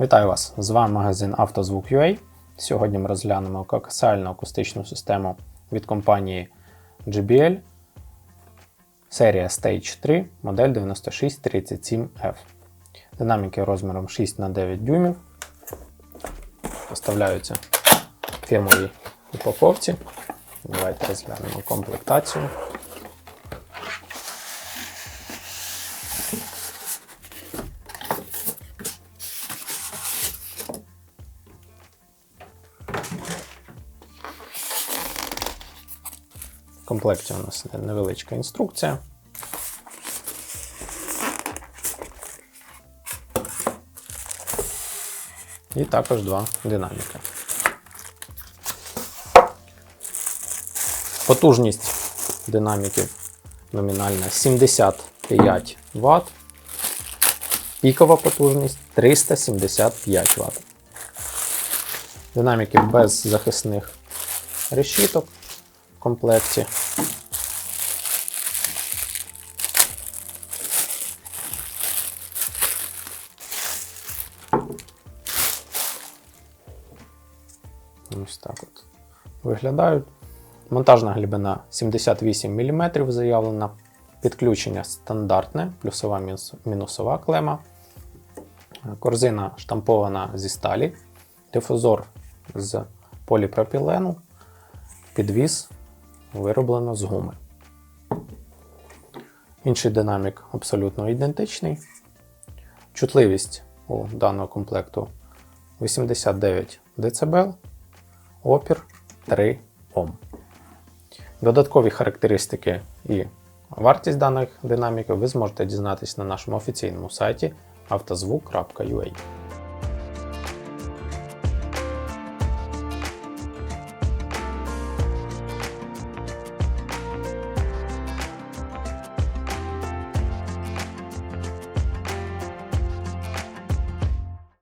Вітаю вас! З вами магазин «Автозвук.UA». Сьогодні ми розглянемо коаксіальну акустичну систему від компанії JBL серія Stage 3, модель 9637F. Динаміки розміром 6 на 9 дюймів. Поставляються в фірмовій упаковці. Давайте розглянемо комплектацію. В комплекті у нас невеличка інструкція. І також два динаміки. Потужність динаміків номінальна 75 Вт. Пікова потужність 375 Вт. Динаміки без захисних решіток комплекті. Ось так от виглядають. Монтажна глибина 78 мм заявлена. Підключення стандартне, плюсова мінусова клема. Корзина штампована зі сталі, дифузор з поліпропілену, підвіз вироблено з гуми. Інший динамік абсолютно ідентичний. Чутливість у даного комплекту 89 дБ, опір 3 Ом. Додаткові характеристики і вартість даних динаміків ви зможете дізнатися на нашому офіційному сайті автозвук.ua.